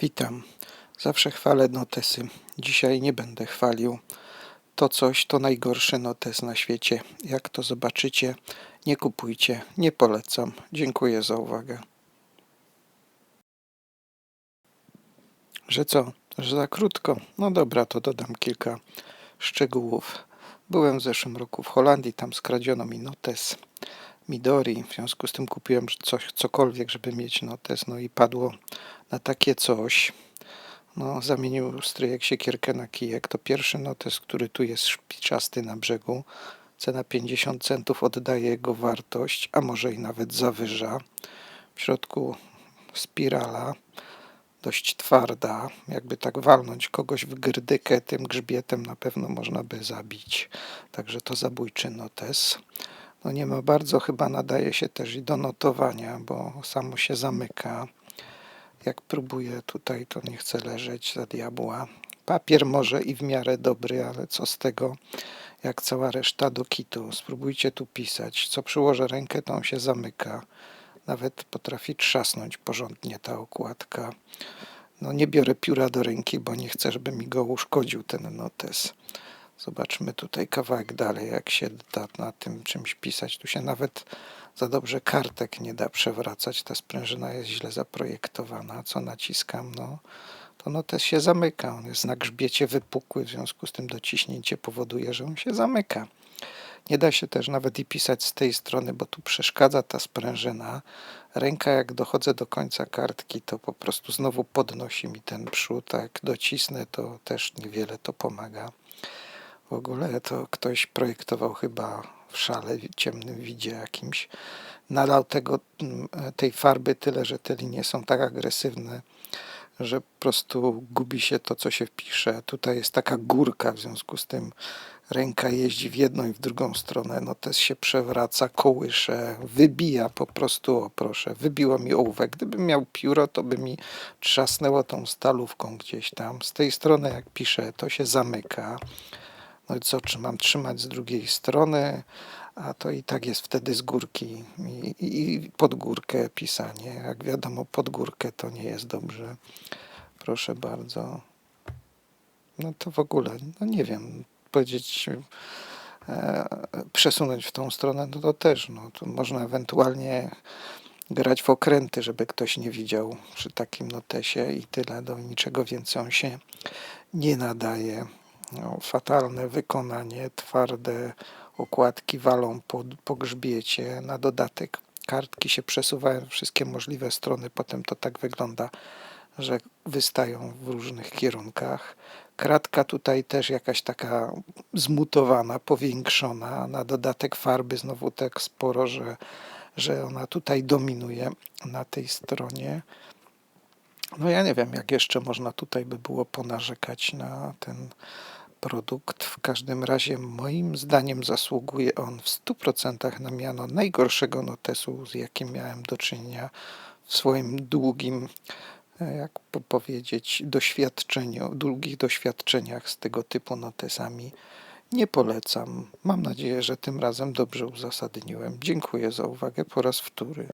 Witam. Zawsze chwalę notesy. Dzisiaj nie będę chwalił. To coś to najgorszy notes na świecie. Jak to zobaczycie, nie kupujcie, nie polecam. Dziękuję za uwagę. Że co? Że za krótko? No dobra, to dodam kilka szczegółów. Byłem w zeszłym roku w Holandii, tam skradziono mi notes Midori, w związku z tym kupiłem coś, cokolwiek, żeby mieć notes, no i padło na takie coś. No, zamienił stryjek siekierkę na kijek. To pierwszy notes, który tu jest szpiczasty na brzegu. Cena 50 centów oddaje jego wartość, a może i nawet zawyża. W środku spirala, dość twarda. Jakby tak walnąć kogoś w grdykę tym grzbietem na pewno można by zabić. Także to zabójczy notes. No nie ma bardzo, chyba nadaje się też i do notowania, bo samo się zamyka. Jak próbuję tutaj, to nie chce leżeć za diabła. Papier może i w miarę dobry, ale co z tego, jak cała reszta do kitu. Spróbujcie tu pisać. Co przyłożę rękę, to on się zamyka. Nawet potrafi trzasnąć porządnie ta okładka. No nie biorę pióra do ręki, bo nie chcę, żeby mi go uszkodził ten notes. Zobaczmy tutaj kawałek dalej, jak się da na tym czymś pisać. Tu się nawet za dobrze kartek nie da przewracać. Ta sprężyna jest źle zaprojektowana. Co naciskam, no to notes się zamyka. On jest na grzbiecie wypukły, w związku z tym dociśnięcie powoduje, że on się zamyka. Nie da się też nawet i pisać z tej strony, bo tu przeszkadza ta sprężyna. Ręka, jak dochodzę do końca kartki, to po prostu znowu podnosi mi ten przód, a jak docisnę, to też niewiele to pomaga. W ogóle to ktoś projektował chyba w szale, ciemnym widzie jakimś. Nalał tego, mm, tej farby tyle, że te linie są tak agresywne, że po prostu gubi się to, co się pisze. Tutaj jest taka górka, w związku z tym ręka jeździ w jedną i w drugą stronę, no też się przewraca, kołysze, wybija po prostu, o proszę, wybiło mi ołówek. Gdybym miał pióro, to by mi trzasnęło tą stalówką gdzieś tam. Z tej strony, jak piszę, to się zamyka. No i co, czy mam trzymać z drugiej strony, a to i tak jest wtedy z górki i, i pod górkę pisanie. Jak wiadomo, pod górkę to nie jest dobrze. Proszę bardzo. No to w ogóle, no nie wiem, powiedzieć, e, przesunąć w tą stronę, no to też, no to można ewentualnie grać w okręty, żeby ktoś nie widział przy takim notesie i tyle, do niczego więcej on się nie nadaje no, fatalne wykonanie, twarde okładki walą po, po grzbiecie, na dodatek kartki się przesuwają wszystkie możliwe strony, potem to tak wygląda, że wystają w różnych kierunkach. Kratka tutaj też jakaś taka zmutowana, powiększona, na dodatek farby znowu tak sporo, że, że ona tutaj dominuje na tej stronie. No ja nie wiem, jak jeszcze można tutaj by było ponarzekać na ten produkt. W każdym razie moim zdaniem zasługuje on w 100% na miano najgorszego notesu, z jakim miałem do czynienia w swoim długim, e, jak powiedzieć, doświadczeniu, długich doświadczeniach z tego typu notesami. Nie polecam. Mam nadzieję, że tym razem dobrze uzasadniłem. Dziękuję za uwagę po raz wtóry.